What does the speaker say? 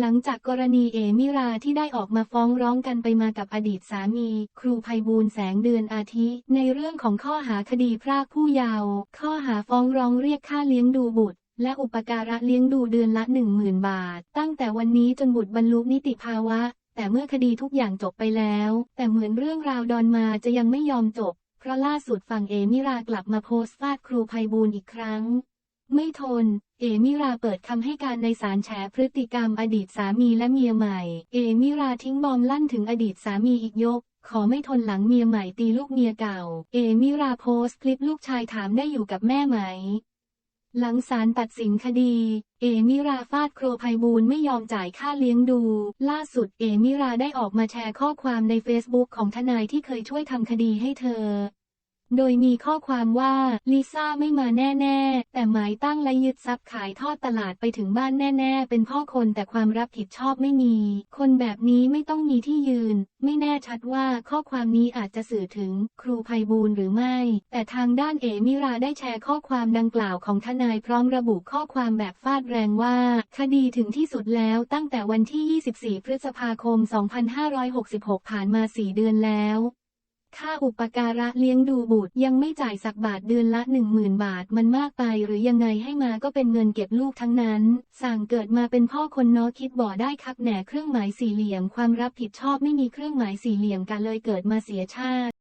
หลังจากกรณีเอมิราที่ได้ออกมาฟ้องร้องกันไปมากับอดีตสามี ครูภัยบูลแสงเดือนอาทิ ในเรื่องของข้อหาคดีพรากผู้เยาว์ข้อหาฟ้องร้องเรียกค่าเลี้ยงดูบุตร และอุปการะเลี้ยงดูเดือนละ 10,000 บาท ตั้งแต่วันนี้จนบุตรบรรลุนิติภาวะ แต่เมื่อคดีทุกอย่างจบไปแล้ว แต่เหมือนเรื่องราวดอนมาจะยังไม่ยอมจบ เพราะล่าสุดฝั่งเอมิรากลับมาโพสต์ฟาดครูภัยบูลอีกครั้ง ไม่ทน เอมิราเปิดคำให้การในศาลแฉพฤติกรรมอดีตสามีและเมียใหม่ เอมิราทิ้งบอมลั่นถึงอดีตสามีอีกยก ขอไม่ทนหลังเมียใหม่ตีลูกเมียเก่า เอมิราโพสต์คลิปลูกชายถามได้อยู่กับแม่ไหม หลังศาลตัดสินคดี เอมิราฟาดโครภัยบูลไม่ยอมจ่ายค่าเลี้ยงดู ล่าสุดเอมิราได้ออกมาแชร์ข้อความในเฟซบุ๊กของทนายที่เคยช่วยทำคดีให้เธอ โดยมีข้อความว่าลิซ่าไม่มาแน่ๆ แต่หมายตั้งและยึดทรัพย์ขายทอดตลาดไปถึงบ้านแน่ ๆ เป็นพ่อคนแต่ความรับผิดชอบไม่มี คนแบบนี้ไม่ต้องมีที่ยืน ไม่แน่ชัดว่าข้อความนี้อาจจะสื่อถึงครูภัยบูลหรือไม่ แต่ทางด้านเอมิราได้แชร์ข้อความดังกล่าวของทนายพร้อมระบุข้อความแบบฟาดแรงว่า คดีถึงที่สุดแล้วตั้งแต่วันที่ 24 พฤษภาคม 2566 ผ่านมา 4 เดือนแล้ว ค่าอุปการะเลี้ยงดูบุตรยังไม่จ่ายสักบาทเดือนละ 10,000 บาทมันมากไปหรือยังไงให้มาก็เป็นเงินเก็บลูกทั้งนั้น สั่งเกิดมาเป็นพ่อคนนาะคิดบ่ได้คับแหน่เครื่องหมายสี่เหลี่ยมความรับผิดชอบไม่มีเครื่องหมายสี่เหลี่ยมกันเลยเกิดมาเสียชาติ